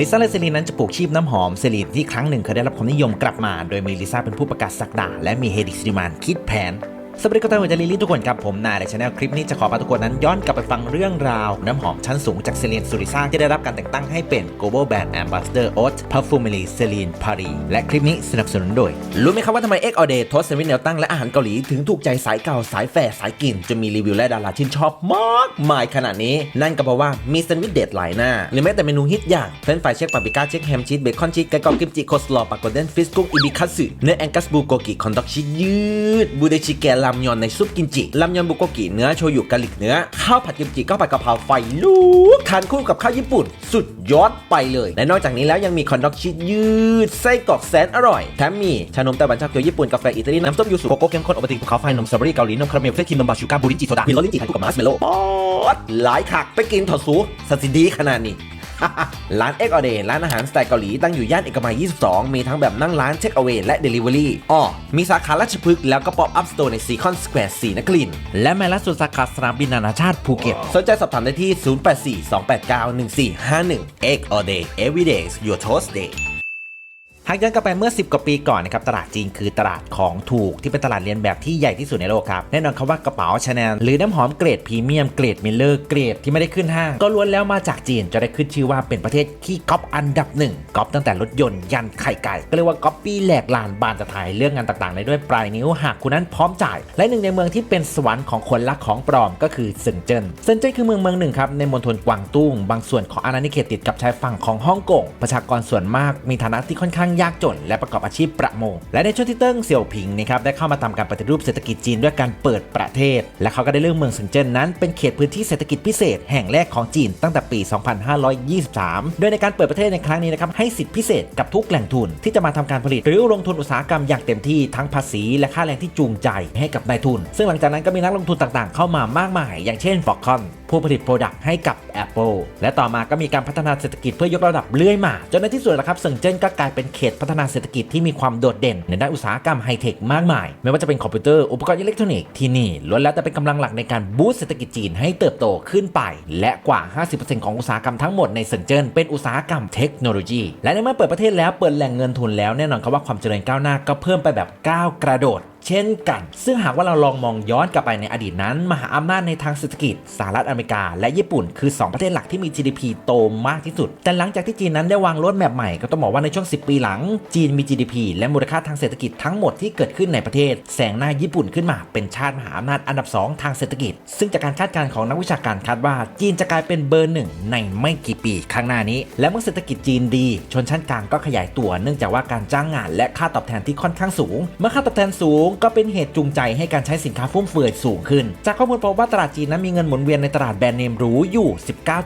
ลิซ่าและเซรีนนั้นจะปลูกชีพน้ำหอมเซรีนที่ครั้งหนึ่งเคยได้รับความนิยมกลับมา โดยมีลิซ่าเป็นผู้ประกาศสักดาและมีเฮดิสริมานคิดแผน สวัสดีครับท่านผู้ชมลิลี่ทุกคนครับผมนายในช anel คลิปนี้จะขอพาทุกคนนั้นย้อนกลับไปฟังเรื่องราว น้ำหอมชั้นสูงจากเซรีนสุริซ่าที่ได้รับการแต่งตั้งให้เป็น Global Brand Ambassador Haute Parfumerie Celine Paris และคลิปนี้สนับสนุนโดย รู้ไหมครับว่าทำไม X All Day โทสต์แซนวิชแนวตั้งและอาหารเกาหลี ถึงถูกใจสายเก่าสายแฟร์สายกินจนมีรีวิวและดาราชื่นชอบมากมายขนาดนี้ นั่นก็เพราะว่ามีแซนด์วิชเด็ดหลายหน้าหรือแม้แต่เมนูฮิตอย่างเฟรนฟรายเช็คปาปริก้าเช็คแฮมชีสเบคอนชีสไก่กรอบกิมจิโคสลอปากโกเด้นฟิสกุ้งอิบิคัตสึเนื้อแองกัสบูโกกิคอนดอกชีสยืดบูเดชิแกลามยอนในซุปกิมจิลามยอนบุโกกิเนื้อโชยุกะหลิกเนื้อ ข้าวผัดกิมจิข้าวผัดกะเพราไฟลุกทานคู่กับข้าวญี่ปุ่น สุดยอดไปเลย และนอกจากนี้แล้วยังมีคอนดอกชีสยืด ไส้กรอกแสนอร่อย แถมมีชานมไต้หวันชาเขียวญี่ปุ่นกาแฟอิตาลีน้ำส้มยูสุโกโก้เข้มข้นโอวัลตินภูเขาไฟนมสตรอเบอรี่เกาหลีนมคาราเมลเฟรชครีมนมบาชูการ์บูริจิโซดามีโรลลิจิไข่คู่กับมาร์ชเมลโล่หลายคักไปกินถอดสูสัตว์สิดีขนาดนี้ ร้านเอ็กออเดร้านอาหารสไตล์เกาหลีตั้งอยู่ย่านเอกมัย 22 มีทั้งแบบนั่งร้านเช็คเอาท์และ Delivery อ้อมีสาขาราชพฤกษ์แล้วก็ป๊อปอัพสโตร์ในซีคอนสแควร์สีนครินและแมล่าสุดสาขาสนามบินนานาชาติภูเก็ตสนใจสอบถามได้ที่ 0842891451 Egg All Day Every Day Your Toast Day หากย้อนกลับไปเมื่อ 10 กว่าปีก่อนนะครับตลาดจีนคือตลาดของถูกที่เป็นตลาดเรียนแบบที่ใหญ่ที่สุดในโลกครับแน่นอนครับว่ากระเป๋าชาแนลหรือน้ำหอมเกรดพรีเมียมเกรดมิลเลอร์เกรดที่ไม่ได้ขึ้นห้างก็ล้วนแล้วมาจากจีนจะได้ขึ้นชื่อว่าเป็นประเทศที่ก๊อปอันดับหนึ่งก๊อปตั้งแต่รถยนต์ยันไข่ไก่ก็เรียกว่าก๊อปปี้แหลกลานบานจะถ่ายเรื่องงานต่างๆได้ด้วยปลายนิ้วหากคุณนั้นพร้อมจ่าย และหนึ่งในเมืองที่เป็นสวรรค์ของคนรักของปลอมก็คือเซินเจิ้นเซินเจิ้นคือเมืองเมืองหนึ่งครับในมณฑลกวางตุ้งบางส่วนของอาณานิเขตติดกับชายฝั่งของฮ่องกงประชากรส่วนมากมีฐานะที่ค่อนข้างยากจน และประกอบอาชีพประมง และในช่วงที่เติ้งเสี่ยวผิงนะครับได้เข้ามาทำการปฏิรูปเศรษฐกิจจีนด้วยการเปิดประเทศ และเขาก็ได้เลือกเมืองเซินเจิ้นนั้นเป็นเขตพื้นที่เศรษฐกิจพิเศษแห่งแรกของจีนตั้งแต่ปี 2523 โดยในการเปิดประเทศในครั้งนี้นะครับให้สิทธิพิเศษกับทุกแหล่งทุนที่จะมาทำการผลิต หรือลงทุนอุตสาหกรรมอย่างเต็มที่ทั้งภาษีและค่าแรงที่จูงใจให้กับนายทุน ซึ่งหลังจากนั้นก็มีนักลงทุนต่างๆ เข้ามามากมาย อย่างเช่น f o x c o n ผู้ผลิตโปรดักต์ให้กับ Apple และต่อมาก็มีการพัฒนาเศรษฐกิจเพื่อยกระดับเรื่อยมาจนในที่สุดนะครับเซิงเจิ้นก็กลายเป็นเขตพัฒนาเศรษฐกิจที่มีความโดดเด่นในด้านอุตสาหกรรมไฮเทคมากมาย ไม่ว่าจะเป็นคอมพิวเตอร์อุปกรณ์อิเล็กทรอนิกส์ที่นี่ล้วนแล้วแต่เป็นกำลังหลักในการบูสต์เศรษฐกิจจีนให้เติบโตขึ้นไป และกว่า 50%ของอุตสาหกรรมทั้งหมดในเซินเจิ้นเป็นอุตสาหกรรมเทคโนโลยี และในเมื่อเปิดประเทศแล้วเปิดแหล่งเงินทุนแล้วแน่นอนครับว่าความเจริญก้าวหน้าก็เพิ่มไปแบบก้าวกระโดด เช่นกัน ซึ่งหากว่าเราลองมองย้อนกลับไปในอดีตนั้น มหาอำนาจในทางเศรษฐกิจสหรัฐอเมริกา และญี่ปุ่น คือ 2 ประเทศหลักที่มี GDP โตมากที่สุด แต่หลังจากที่จีนนั้นได้วางรถแมพใหม่ก็ต้องบอกว่าในช่วง 10 ปีหลัง จีนมี GDP และมูลค่าทางเศรษฐกิจทั้งหมดที่เกิดขึ้นในประเทศแซงหน้าญี่ปุ่นขึ้นมาเป็นชาติมหาอำนาจอันดับ 2 ทางเศรษฐกิจ ซึ่งจากการคาดการณ์ของนักวิชาการคาดว่าจีนจะกลายเป็นเบอร์หนึ่งในไม่กี่ปีข้างหน้านี้ และเมื่อเศรษฐกิจจีนดี ชนชั้นกลางก็ขยายตัว เนื่องจากว่าการจ้างงานและค่าตอบแทนที่ค่อนข้างสูง เมื่อค่าตอบแทนสูงก็เป็นเหตุจูงใจให้การใช้สินค้าฟุ่มเฟือยสูงขึ้น จากข้อมูลพบว่าตลาดจีนนั้นมีเงินหมุนเวียนในตลาดแบรนด์เนมหรูอยู่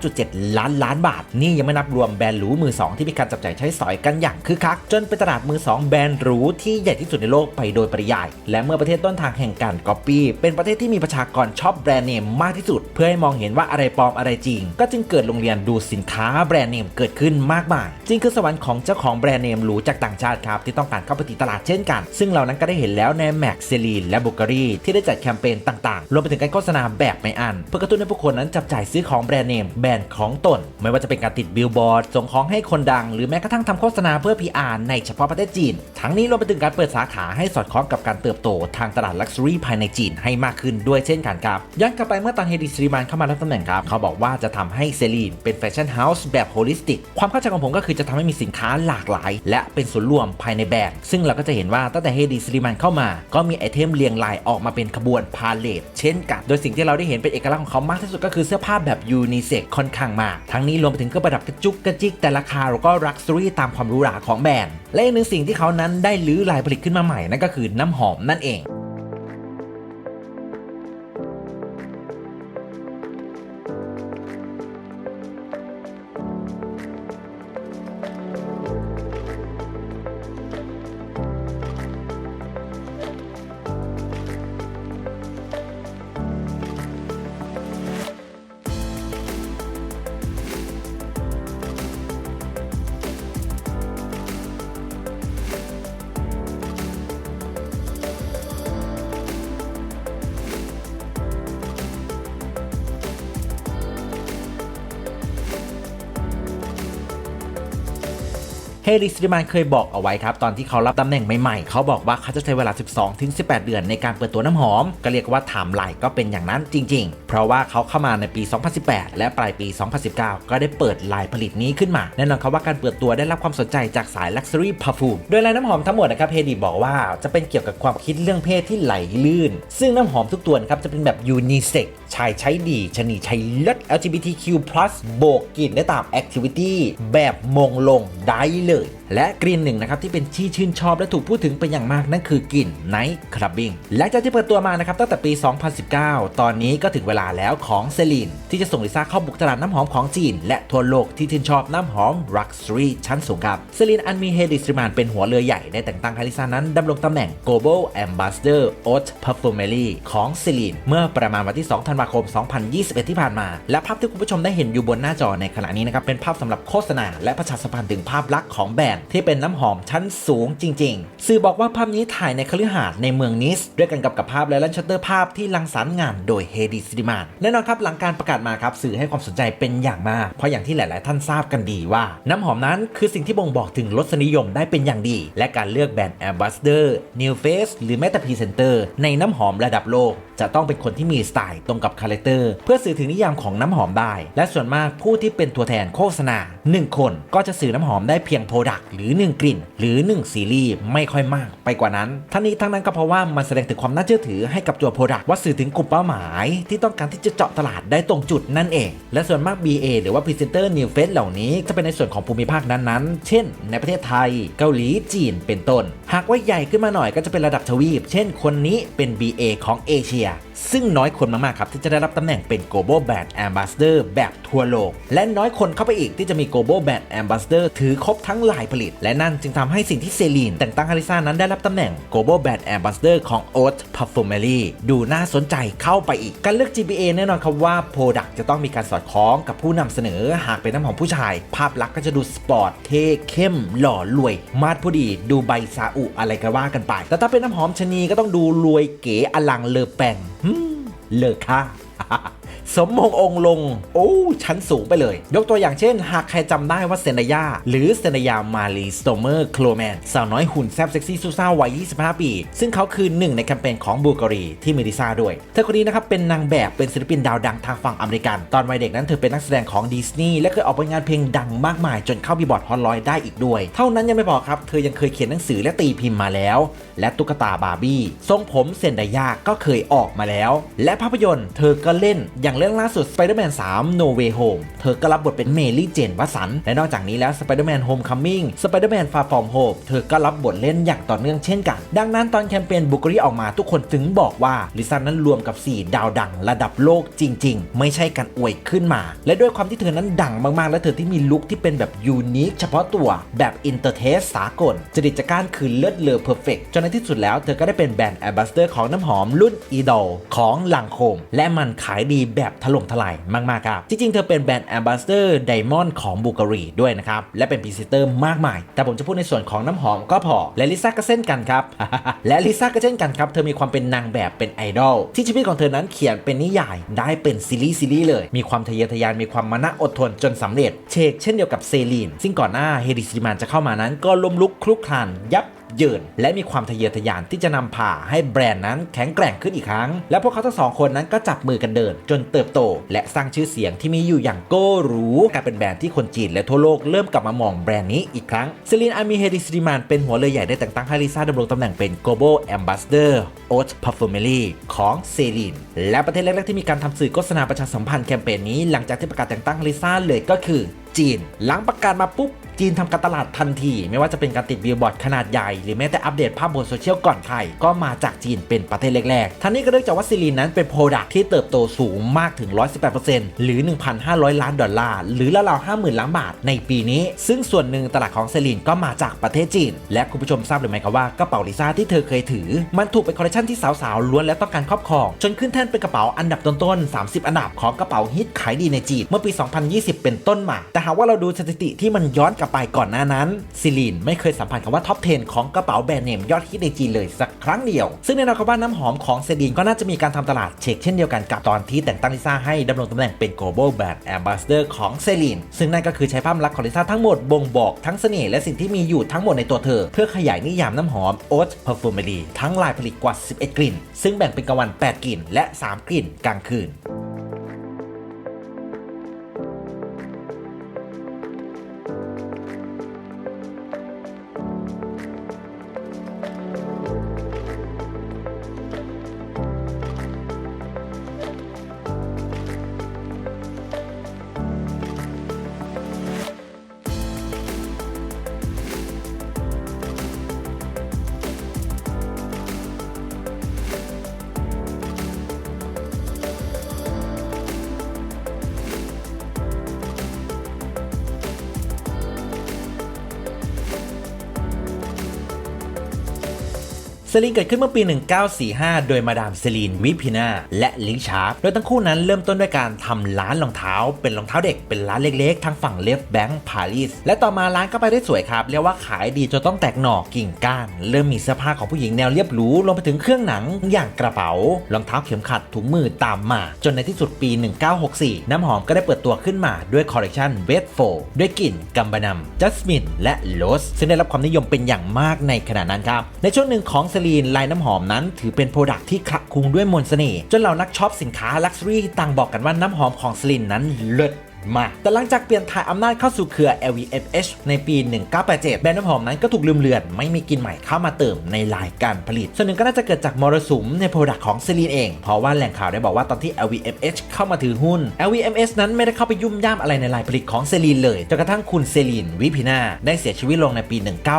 19.7 ล้านล้านบาท นี่ยังไม่นับรวมแบรนด์หรูมือสองที่มีการจับจ่ายใช้สอยกันอย่างคึกคัก จนเป็นตลาดมือสองแบรนด์หรูที่ใหญ่ที่สุดในโลกไปโดยปริยาย และเมื่อประเทศต้นทางแห่งการก๊อปปี้เป็นประเทศที่มีประชากรชอบแบรนด์เนมมากที่สุด เพื่อให้มองเห็นว่าอะไรปลอมอะไรจริง ก็จึงเกิดโรงเรียนดูสินค้าแบรนด์เนมเกิดขึ้นมากมายจริงคือสวรรค์ของเจ้าของแบรนด์เนมหรูจากต่างชาติครับที่ต้องการเข้าไปตีตลาดเช่นกัน ซึ่งเรานั้นก็ได้เห็นแล้วในแม็กเซลีนและบุกรีที่ได้จัดแคมเปญต่างๆ รวมไปถึงการโฆษณาแบบไม่อัน เพื่อกระตุ้นให้ผู้คนนั้นจับจ่ายซื้อของแบรนด์เนมแบรนด์ของตน ไม่ว่าจะเป็นการติดบิลบอร์ดส่งของให้คนดัง หรือแม้กระทั่งทำโฆษณาเพื่อ PR ในเฉพาะประเทศจีน ทั้งนี้รวมไปถึงการเปิดสาขาให้สอดคล้องกับการเติบโตทางตลาดลักชัวรี่ภายในจีนให้มากขึ้นด้วยเช่นกันครับย้อนกลับไปเมื่อตอนเฮดิสรีมานเข้ามารับตำแหน่งครับเขาบอกว่าจะทำให้เซรีนเป็นแฟชั่นเฮาส์แบบโฮลิสติกความเข้าใจของผมก็คือจะทำให้มีสินค้าหลากหลาย และเป็นส่วนรวมภายในแบรนด์ซึ่งเราก็จะเห็นว่าตั้งแต่เฮดิสรีมานเข้ามาก็มีไอเทมเรียงรายออกมาเป็นขบวนพาเลทเช่นกัน โดยสิ่งที่เราได้เห็นเป็นเอกลักษณ์ของเขามากที่สุดก็คือเสื้อผ้าแบบยูนิเซ็กค่อนข้างมาก ทั้งนี้รวมไปถึงเครื่องประดับกระจุกกระจิกแต่ราคาเราก็รักซ์รี่ตามความหรูหราของแบรนด์ และอีกหนึ่งสิ่งที่เขานั้นได้ลื้อลายผลิตขึ้นมาใหม่นั่นก็คือน้ำหอมนั่นเอง ริสติมานเคยบอกเอาไว้ครับ ตอนที่เขารับตำแหน่งใหม่ๆ เขาบอกว่าเขาจะใช้เวลา 12 ถึง 18 เดือนในการเปิดตัวน้ำหอม ก็เรียกว่าไทม์ไลก็เป็นอย่างนั้นจริง ๆ เพราะว่าเขาเข้ามาในปี 2018 และปลายปี 2019 ก็ได้เปิดลายผลิตนี้ขึ้นมา แน่นอนครับว่าการเปิดตัวได้รับความสนใจจากสาย Luxury Perfume โดยลายน้ำหอมทั้งหมดนะครับเฮดีบอกว่าจะเป็นเกี่ยวกับความคิดเรื่องเพศที่ไหลลื่น ซึ่งน้ำหอมทุกตัวครับจะเป็นแบบยูนิเซ็ก ชายใช้ดีชนีใช้เลิศ LGBTQ+ โบกกลิ่นได้ตาม Activity แบบมงลงได้เลย และกลิ่นหนึ่งนะครับที่เป็นที่ชื่นชอบและถูกพูดถึงเป็นอย่างมากนั่นคือกลิ่น Night Clubbing หลังจากที่เปิดตัวมานะครับตั้งแต่ปี 2019 ตอนนี้ก็ถึงเวลาแล้วของเซลีนที่จะส่งลิซ่าเข้าบุกตลาดน้ำหอมของจีน และทั่วโลกที่ชื่นชอบน้ำหอม Luxury ชั้นสูงครับเซลีนอันมีเฮดิสตริมานเป็นหัวเรือใหญ่ได้แต่งตั้งให้ลิซ่านั้นดำรงตำแหน่ง Global Ambassador Haute Perfumery ของเซลีนเมื่อประมาณวันที่ 2 ธันวาคม 2021 ที่ผ่านมา และภาพที่คุณผู้ชมได้เห็นอยู่บนหน้าจอในขณะนี้นะครับเป็นภาพสำหรับโฆษณา และประชาสัมพันธ์ถึงภาพลักษณ์ของแบรนด์ที่เป็นน้ำหอมชั้นสูงจริง ๆ สื่อบอกว่าภาพนี้ถ่ายในคฤหาสน์ในเมืองนิสด้วยกันกับกับภาพและลันชัตเตอร์ภาพที่รังสรรค์งานโดยเฮดิสติมานแน่นอนครับหลังการประกาศมาครับสื่อให้ความสนใจเป็นอย่างมาก เพราะอย่างที่หลาย ๆ ท่านทราบกันดีว่า น้ำหอมนั้นคือสิ่งที่บ่งบอกถึงรสนิยมได้เป็นอย่างดี และการเลือกแบรนด์แอมบาสเดอร์นิวเฟสหรือแม้แต่พรีเซนเตอร์ในน้ำหอมระดับโลก จะต้องเป็นคนที่มีสไตล์ตรงกับคาแรคเตอร์เพื่อสื่อถึงนิยามของน้ำหอมได้ และส่วนมากผู้ที่เป็นตัวแทนโฆษณา 1 คนก็จะสื่อน้ำหอมได้เพียงโปรดักต์หรือ 1 กลิ่น หรือ 1 ซีรีส์ไม่ค่อยมากไปกว่านั้น ทั้งนี้ทั้งนั้นก็เพราะว่ามันแสดงถึงความน่าเชื่อถือให้กับตัวโปรดักต์ว่าสื่อถึงกลุ่มเป้าหมาย ที่ต้องการที่จะเจาะตลาดได้ตรงจุดนั่นเอง และส่วนมาก BA หรือว่าพรีเซนเตอร์นิวเฟสเหล่านี้จะเป็นในส่วนของภูมิภาคนั้นๆ เช่น ในประเทศไทย เกาหลีจีนเป็นต้น หากว่าใหญ่ขึ้นมาหน่อยก็จะเป็นระดับทวีป เช่น คนนี้เป็น BA ของเอเชีย ซึ่งน้อยคนมากๆครับที่จะได้รับตำแหน่งเป็น Global Brand Ambassador แบบทั่วโลก และน้อยคนเข้าไปอีกที่จะมี Global Brand Ambassador ถือครบทั้งหลายผลิต และนั่นจึงทำให้สิ่งที่เซลีนแต่งตั้งฮาริซ่านั้นได้รับตำแหน่ง Global Brand Ambassador ของ Haute Perfumery ดูน่าสนใจเข้าไปอีก การเลือก GBA แน่นอนครับว่า Product จะต้องมีการสอดคล้องกับผู้นำเสนอ หากเป็นน้ำหอมผู้ชาย ภาพลักษณ์ก็จะดูสปอร์ตเท่เข้ม หล่อรวย มาดผู้ดี ดูใบซาอุอะไรก็ว่ากันไป แต่ถ้าเป็นน้ำหอมชนีก็ต้องดูรวยเก๋อลังเลอแปง เลิกค่ะ สมมงองลง โอ้ชั้นสูงไปเลย ยกตัวอย่างเช่น หากใครจำได้ว่าเซนยาหรือเซนยามาลีสโตเมอร์โคลแมนสาวน้อยหุ่นแซ่บเซ็กซี่ซูซ่าวัย 25 ปี ซึ่งเขาคือหนึ่งในแคมเปญของบูการีที่มีลิซ่าด้วย เธอคนนี้นะครับเป็นนางแบบเป็นศิลปินดาวดังทางฝั่งอเมริกัน ตอนวัยเด็กนั้นเธอเป็นนักแสดงของดิสนีย์และเคยออกผลงานเพลงดังมากมาย จนเข้าบีบอร์ดฮอตร้อยได้อีกด้วย เท่านั้นยังไม่พอครับเธอยังเคยเขียนหนังสือและตีพิมพ์มาแล้ว และตุ๊กตาบาร์บี้ทรงผมเซนไดยาก็เคยออกมาแล้ว และภาพยนตร์เธอก็เล่นอย่างเรื่องล่าสุด Spider-Man 3 No Way Home เธอก็รับบทเป็นเมลี่เจนวัสัน และนอกจากนี้แล้ว Spider-Man Homecoming Spider-Man Far From Home เธอก็รับบทเล่นอย่างต่อเนื่องเช่นกัน ดังนั้นตอนแคมเปญบุกรีออกมาทุกคนถึงบอกว่าลิซ่านั้นรวมกับ 4 ดาวดังระดับโลกจริง ๆ ไม่ใช่การอวยขึ้นมา และด้วยความที่เธอนั้นดังมากๆ และเธอที่มีลุคที่เป็นแบบยูนิคเฉพาะตัวแบบอินเตอร์เทสสากลจริตจักรานคือเลิศเลอเพอร์เฟกจนในที่สุดแล้วเธอก็ได้เป็นแบรนด์แอมบาสเดอร์ของน้ำหอมรุ่นอีดอลของลังโคมและมันขายดีแบบถล่มทลายมากๆครับจริงๆ เธอเป็นแบรนด์แอมบาสเดอร์ไดมอนด์ของบูการีด้วยนะครับและเป็นพรีเซนเตอร์มากมาย แต่ผมจะพูดในส่วนของน้ำหอมก็พอ และลิซ่าก็เช่นกันครับ และลิซ่าก็เช่นกันครับ เธอมีความเป็นนางแบบเป็นไอดอลที่ชีวิตของเธอนั้นเขียนเป็นนิยายได้เป็นซีรีส์ซีรีส์เลย มีความทะเยอทะยานมีความมานะอดทนจนสำเร็จเชกเช่นเดียวกับเซลีนซึ่งก่อนหน้าเฮดิสติมานจะเข้ามานั้นก็ล้มลุกคลุกคลานยับ เยิน และมีความทะเยอทะยานที่จะนำพาให้แบรนด์นั้นแข็งแกร่งขึ้นอีกครั้ง และพวกเขาทั้งสองคนนั้นก็จับมือกันเดิน จนเติบโต และสร้างชื่อเสียงที่มีอยู่อย่างโก้รู้กลายเป็นแบรนด์ที่คนจีนและทั่วโลกเริ่มกลับมามองแบรนด์นี้อีกครั้งเซลีนอามีเฮดิสติมานเป็นหัวเรือใหญ่ได้แต่งตั้งให้ลิซ่าดำรงตำแหน่งเป็น global ambassador haute perfumery ของเซลีนและประเทศแรกๆที่มีการทำสื่อโฆษณาประชาสัมพันธ์แคมเปญนี้หลังจากที่ประกาศแต่งตั้งลิซ่าเลยก็คือจีน หลังประกาศมาปุ๊บจีนทำการตลาดทันที ไม่ว่าจะเป็นการติดบิลบอร์ดขนาดใหญ่ หรือแม้แต่อัปเดตภาพบนโซเชียลก่อนใครก็มาจากจีนเป็นประเทศแรกๆ ทั้งนี้ก็เนื่องจากว่าซิลีนนั้นเป็นโปรดักที่เติบโตสูงมากถึง 118%หรือ 1,500 ล้านดอลลาร์ หรือราวๆ50,000 ล้านบาทในปีนี้ ซึ่งส่วนหนึ่งตลาดของซิลีนก็มาจากประเทศจีน และคุณผู้ชมทราบหรือไม่ครับว่ากระเป๋าลิซ่าที่เธอเคยถือ มันถูกเป็นคอลเลคชันที่สาวๆล้วนแล้วต้องการครอบครอง จนขึ้นแท่นเป็นกระเป๋าอันดับต้นๆ 30 อันดับของกระเป๋าฮิตขายดีในจีนเมื่อปี 2020 เป็นต้นมาแต่หากว่าเราดูสถิติที่มันย้อนกลับไปก่อนหน้านั้นซิลีนไม่เคยสัมผัสคำว่าท็อป 10 ของกระเป๋าแบรนด์เนมยอดฮิตในจีนเลยสักครั้งเดียว ซึ่งแน่นอนครับว่าน้ำหอมของเซลีนก็น่าจะมีการทำตลาดเช็คเช่นเดียวกันกับตอนที่แต่งตั้งลิซ่าให้ดำรงตำแหน่งเป็น global brand ambassador ของเซลีนซึ่งนั่นก็คือใช้ภาพลักษณ์ของลิซ่าทั้งหมดบ่งบอกทั้งเสน่ห์และสิ่งที่มีอยู่ทั้งหมดในตัวเธอ เพื่อขยายนิยามน้ำหอม Haute Perfumery ทั้งลายผลิตกว่า 11 กลิ่น ซึ่งแบ่งเป็นกลางวัน 8 กลิ่น และ 3 กลิ่นกลางคืน เซลีนเกิดขึ้นเมื่อปี 1945 โดยมาดามเซลีนวิพินาและลิงชาร์ปโดยทั้งคู่นั้นเริ่มต้นด้วยการทำร้านรองเท้า เป็นรองเท้าเด็กเป็นร้านเล็กๆ ทางฝั่งเลฟแบงก์ปารีสและต่อมาร้านก็ไปได้สวยครับ เรียกว่าขายดีจนต้องแตกหน่อกิ่งก้าน เริ่มมีเสื้อผ้าของผู้หญิงแนวเรียบหรูรวมไปถึงเครื่องหนังอย่างกระเป๋ารองเท้าเข็มขัดถุงมือตามมา จนในที่สุดปี 1964 น้ำหอมก็ได้เปิดตัวขึ้นมาด้วยคอลเลกชันเวทโฟด้วยกลิ่นกัมบานัมจัสมินและโลสซึ่งได้รับความนิยมเป็นอย่างมากในขณะนั้นครับในช่วงหนึ่งของเซลีนลายน้ำหอมนั้น ถือเป็นโปรดักที่คละคลุ้งด้วยมนต์เสน่ห์จนเหล่านักช็อปสินค้าลักซ์รี่ต่างบอกกันว่าน้ำหอมของเซลีนนั้นเลิศ มา แต่หลังจากเปลี่ยนถ่ายอำนาจเข้าสู่เครือ LVMH ในปี 1987 แบรนด์น้ำหอมนั้นก็ถูกลืมเลือน ไม่มีกลิ่นใหม่เข้ามาเติมในลายการผลิต ส่วนหนึ่งก็น่าจะเกิดจากมรสุมในโปรดักต์ของเซรีนเอง เพราะว่าแหล่งข่าวได้บอกว่าตอนที่ LVMH เข้ามาถือหุ้น LVMH นั้นไม่ได้เข้าไปยุ่มย่ามอะไรในลายผลิตของเซรีนเลยจนกระทั่งคุณเซรีนวิพินาได้เสียชีวิตลงในปี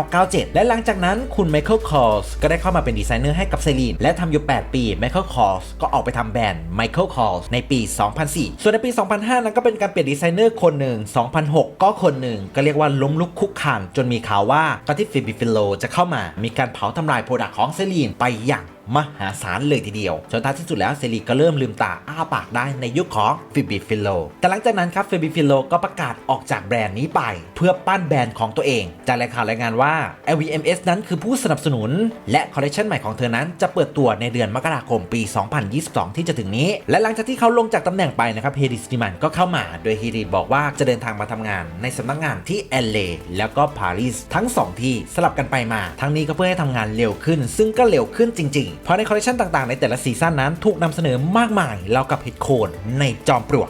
1997 และหลังจากนั้นคุณไมเคิลคอร์สก็ได้เข้ามาเป็นดีไซเนอร์ให้กับเซรีนและทำอยู่ 8 ปีไมเคิลคอร์สก็ออกไปทำแบรนด์ไมเคิลคอร์สในปี 2004 ส่วนในปี 2005 นั้นก็เป็นการเปลี่ยนดีไซเนอร์คนหนึ่ง 2006 ก็คนหนึ่ง ก็เรียกว่าล้มลุกคุกคานจนมีข่าวว่าก็ที่ฟิบิฟิโลจะเข้ามามีการเผาทำลายโปรดักต์ของเซรีนไปอย่าง มหาศาลเลยทีเดียวจนท้ายที่สุดแล้วเซรีก็เริ่มลืมตาอ้าปากได้ในยุคของฟิบิฟิโลแต่หลังจากนั้นครับฟิบิฟิโลก็ประกาศออกจากแบรนด์นี้ไป เพื่อปั้นแบรนด์ของตัวเอง จากรายข่าวรายงานว่า LVMH นั้นคือผู้สนับสนุน และคอลเลคชันใหม่ของเธอนั้นจะเปิดตัวในเดือนมกราคมปี 2022 ที่จะถึงนี้ และหลังจากที่เขาลงจากตำแหน่งไปนะครับเฮดิสติมันก็เข้ามาโดยเฮดิบอกว่าจะเดินทางมาทำงานในสำนักงานที่ LA แล้วก็ปารีสทั้ง 2 ที่สลับกันไปมา ทั้งนี้ก็เพื่อให้ทำงานเร็วขึ้น ซึ่งก็เร็วขึ้นจริงเพราะในคอลเลคชันต่างๆ ในแต่ละซีซั่นนั้นถูกนำเสนอมากมายแล้วกับเห็ดโคนในจอมปลวก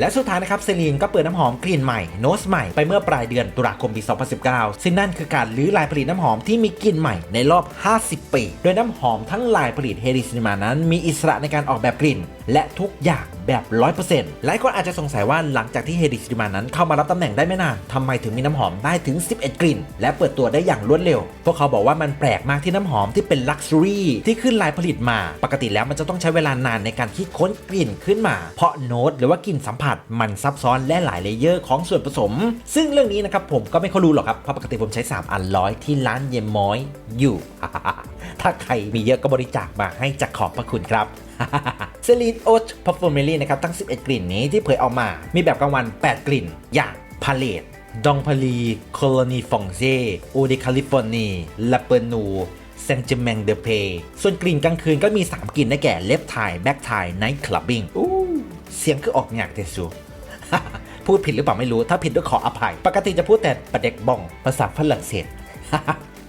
และสุดท้ายนะครับเซรีนก็เปิดน้ำหอมกลิ่นใหม่โนสใหม่ไปเมื่อปลายเดือนตุลาคมปี 2019 ซึ่งนั่นคือการลื้อลายผลิตน้ำหอมที่มีกลิ่นใหม่ในรอบ 50 ปี โดยน้ำหอมทั้งลายผลิตเฮดิซิมานั้น มีอิสระในการออกแบบกลิ่น และทุกอย่างแบบ 100%หลายคนอาจจะสงสัยว่าหลังจากที่เฮดิซิมานั้นเข้ามารับตำแหน่งได้ไม่นานทำไมถึงมีน้ำหอมได้ถึง 11 กลิ่น และเปิดตัวได้อย่างรวดเร็ว พวกเขาบอกว่ามันแปลกมากที่น้ำหอมที่เป็นลักซ์รี่ที่ขึ้นลายผลิตมา ปกติแล้วมันจะต้องใช้เวลานานในการคิดค้นกลิ่นขึ้นมา เพราะโน้ตหรือว่ากลิ่นสัมผัสมันซับซ้อนและหลายเลเยอร์ของส่วนผสม ซึ่งเรื่องนี้นะครับผมก็ไม่ค่อยรู้หรอกครับเพราะปกติผมใช้ 3 อันร้อยที่ร้านเยมม้อยอยู่ ถ้าใครมีเยอะก็บริจาคมาให้จากขอบพระคุณครับเซรีนโอ p พ r ฟ u ร์เมลี่นะครับทั้ง 11 กลิ่นนี้ที่เผยออกมา มีแบบกลางวัน 8 กลิ่น อย่างพาเลตดองพาลีโคโลนีฟองเซโอเดคาลิฟอร์นีลาเปอร์นูเซนจิเมงเดอเพส่วนกลิ่นกลางคืนก็มี 3 กลิ่นได้แก่เลฟไทยแบ็กไทไนท์คลับบิ้ง เสียงคือออกหยากเตสูพูดผิดหรือเปล่าไม่รู้ ถ้าผิดก็ขออภัย ปกติจะพูดแต่ประเด็กบองภาษาฝรั่งเศส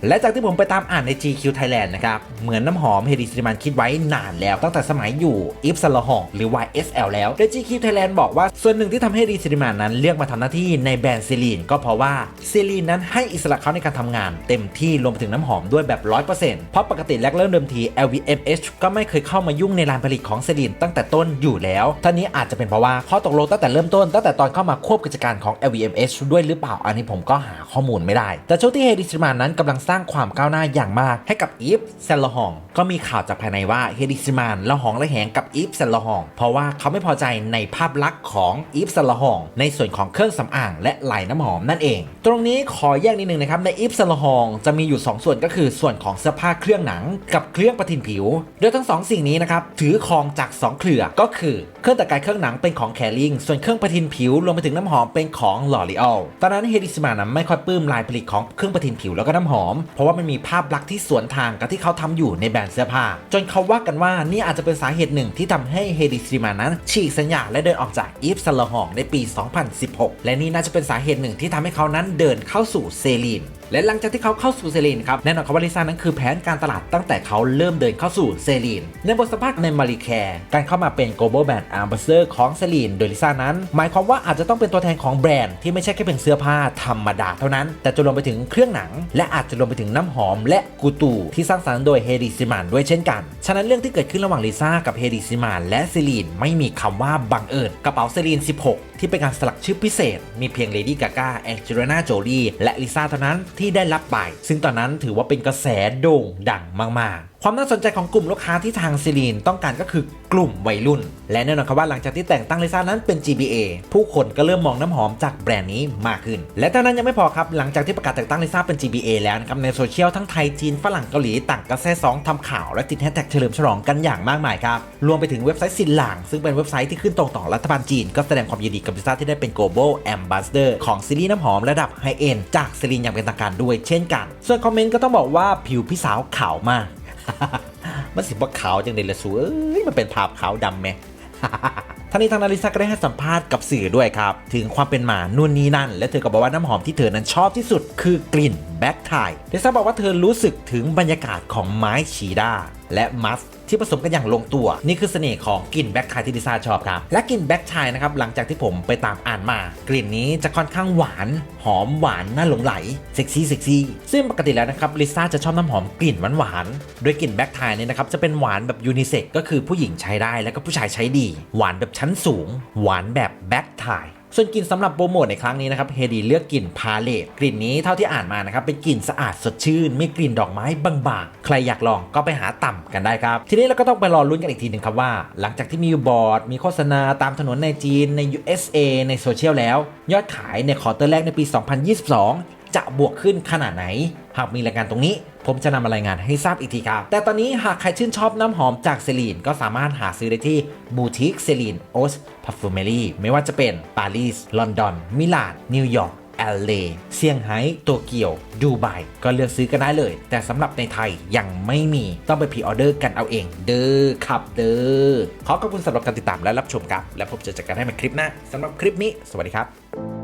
และจากที่ผมไปตามอ่านใน GQ Thailand นะครับ เหมือนน้ำหอมเฮดิซิมันคิดไว้นานแล้วตั้งแต่สมัยอยู่อิฟซาลฮองหรือ YSL แล้วโดย GQ Thailand บอกว่าส่วนหนึ่งที่ทำให้เฮดิซิมันนั้นเลือกมาทำหน้าที่ในแบรนด์ซีลีนก็เพราะว่าซีลีนนั้นให้อิสระเขาในการทำงาน เต็มที่รวมถึงน้ำหอมด้วยแบบ 100%เพราะปกติแรกเริ่มเดิมที LVMH ก็ไม่เคยเข้ามายุ่งในลานผลิตของซีลีนตั้งแต่ต้นอยู่แล้วท่านี้อาจจะเป็นเพราะว่าข้อตกลงตั้งแต่เริ่มต้นตั้งแต่ตอนเข้ามาควบกิจการของ LVMH ด้วยหรือเปล่าอันนี้ผมก็หาข้อมูลไม่ได้ แต่ช่วงที่เฮดิซิมันนั้นกำลังสร้างสร้างความก้าวหน้าอย่างมากให้กับอีฟเซนลฮองก็มีข่าวจากภายในว่าเฮดิซิมานละหองละแหงกับอีฟเซนลฮองเพราะว่าเขาไม่พอใจในภาพลักษณ์ของอีฟเซนลฮองในส่วนของเครื่องสำอางและลายน้ำหอมนั่นเอง ตรงนี้ขอแยกนิดนึงนะครับในอีฟเซนลฮองจะมีอยู่ 2 ส่วนก็คือส่วนของเสื้อผ้าเครื่องหนัง กับเครื่องประทินผิวโดยทั้งสองสิ่งนี้นะครับถือครองจาก 2 เครือก็คือเครื่องแต่งกายเครื่องหนังเป็นของแคลิงส่วนเครื่องประทินผิวรวมไปถึงน้ำหอมเป็นของลอรีออลตอนนั้นเฮดิสมานะไม่ค่อยปลื้มลายผลิตของเครื่องประทินผิวแล้วก็น้ำหอมเพราะว่ามันมีภาพลักษณ์ที่สวนทางกับที่เขาทำอยู่ในแบรนด์เสื้อผ้า จนเขาว่ากันว่านี่อาจจะเป็นสาเหตุหนึ่งที่ทำให้เฮดิสมานั้นฉีกสัญญาและเดินออกจากอีฟซัลหองในปี 2016 และนี่น่าจะเป็นสาเหตุหนึ่งที่ทำให้เขานั้นเดินเข้าสู่เซรีน และหลังจากที่เขาเข้าสู่เซรีนครับแน่นอนครับว่าลิซ่านั้นคือแผนการตลาดตั้งแต่เขาเริ่มเดินเข้าสู่เซรีนในบทสัมภาษณ์ในมารีแคร์การเข้ามาเป็น global brand ambassador ของเซรีนโดยลิซ่านั้น หมายความว่าอาจจะต้องเป็นตัวแทนของแบรนด์ที่ไม่ใช่แค่เป็นเสื้อผ้าธรรมดาเท่านั้น แต่จะรวมไปถึงเครื่องหนัง และอาจจะรวมไปถึงน้ำหอม และกูตูที่สร้างสรรค์โดยเฮดิซิมานด้วยเช่นกัน ฉะนั้นเรื่องที่เกิดขึ้นระหว่างลิซ่ากับเฮดิซิมานและเซรีนไม่มีคำว่าบังเอิญกระเป๋าเซรีน 16 ที่เป็นการสลักชื่อพิเศษ มีเพียงเลดี้กาก้าแองเจลิน่าโจลีและลิซ่าเท่านั้นทที่ได้รับไป ซึ่งตอนนั้นถือว่าเป็นกระแสโด่งดังมาก ความน่าสนใจของกลุ่มลูกค้าที่ทางซีรีนต้องการก็คือกลุ่มวัยรุ่น และแน่นอนครับว่าหลังจากที่แต่งตั้งลิซ่านั้นเป็น GBA ผู้คนก็เริ่มมองน้ำหอมจากแบรนด์นี้มากขึ้น และเท่านั้นยังไม่พอครับ หลังจากที่ประกาศแต่งตั้งลิซ่าเป็น GBA แล้วนะครับในโซเชียลทั้งไทยจีนฝรั่งเกาหลีต่างกระแสสองทำข่าวและติดแฮชแท็กเฉลิมฉลองกันอย่างมากมายครับรวมไปถึงเว็บไซต์ซินหลางซึ่งเป็นเว็บไซต์ที่ขึ้นตรงต่อรัฐบาลจีนก็แสดงความยินดีกับลิซ่าที่ได้เป็น global ambassador ของซีรีส์น้ำหอมระดับไฮเอ็นจากซีรีนอย่างเป็นทางการด้วยเช่นกัน ส่วนคอมเมนต์ก็ต้องบอกว่าผิวพี่สาวขาวมาก มันสิบ่าขาวจังเลยละสูเอ้ยมันเป็นภาพขาวดำไหมท่างนี้ทางนาริซาก็ได้ให้สัมภาษณ์กับสื่อด้วยครับ ถึงความเป็นหมานู่นนี่นั่น และเธอก็บอกว่าน้ำหอมที่เธอนั้นชอบที่สุดคือกลิ่นแบ็กไทลิซ่าบอกว่าเธอรู้สึกถึงบรรยากาศของไม้ชีดาและมัส ที่ผสมกันอย่างลงตัว นี่คือเสน่ห์ของกลิ่นแบ็คไทที่ลิซ่าชอบครับ และกลิ่นแบ็คไทนะครับหลังจากที่ผมไปตามอ่านมา กลิ่นนี้จะค่อนข้างหวานหอมหวานน่าหลงไหลเซ็กซี่เซ็กซี่ซึ่งปกติแล้วนะครับลิซ่าจะชอบน้ำหอมกลิ่นหวานหวานๆโดยกลิ่นแบ็คไทเนี่ยนะครับจะเป็นหวานแบบยูนิเซ็กก็คือผู้หญิงใช้ได้แล้วก็ผู้ชายใช้ดี หวานแบบชั้นสูง หวานแบบแบ็คไท ส่วนกลิ่นสำหรับโปรโมทในครั้งนี้นะครับเฮดีเลือกกลิ่นพาเลตกลิ่นนี้เท่าที่อ่านมานะครับเป็นกลิ่นสะอาดสดชื่นไม่กลิ่นดอกไม้บางๆ ใครอยากลองก็ไปหาต่ำกันได้ครับ ทีนี้เราก็ต้องไปรอลุ้นกันอีกทีหนึ่งครับว่า หลังจากที่มีบอร์ด มีโฆษณาตามถนนในจีนใน USA ในโซเชียลแล้ว ยอดขายในควอเตอร์แรกในปี 2022 จะบวกขึ้นขนาดไหน หากมีรายงานตรงนี้ ผมจะนำมารายงานให้ทราบอีกทีครับ แต่ตอนนี้หากใครชื่นชอบน้ำหอมจากเซรีนก็สามารถหาซื้อได้ที่บูติกเซรีนโอสพัฟฟูเมรี่ไม่ว่าจะเป็นปารีสลอนดอนมิลานนิวยอร์ก LA เซี่ยงไฮ้โตเกียว ดูไบ ก็เลือกซื้อกันได้เลย แต่สำหรับในไทยยังไม่มีต้องไปพรีออเดอร์กันเอาเอง เด้อครับเด้อขอขอบคุณสำหรับการติดตามและรับชมครับ และพบเจอกันได้ในคลิปหน้าสำหรับคลิปนี้ สวัสดีครับ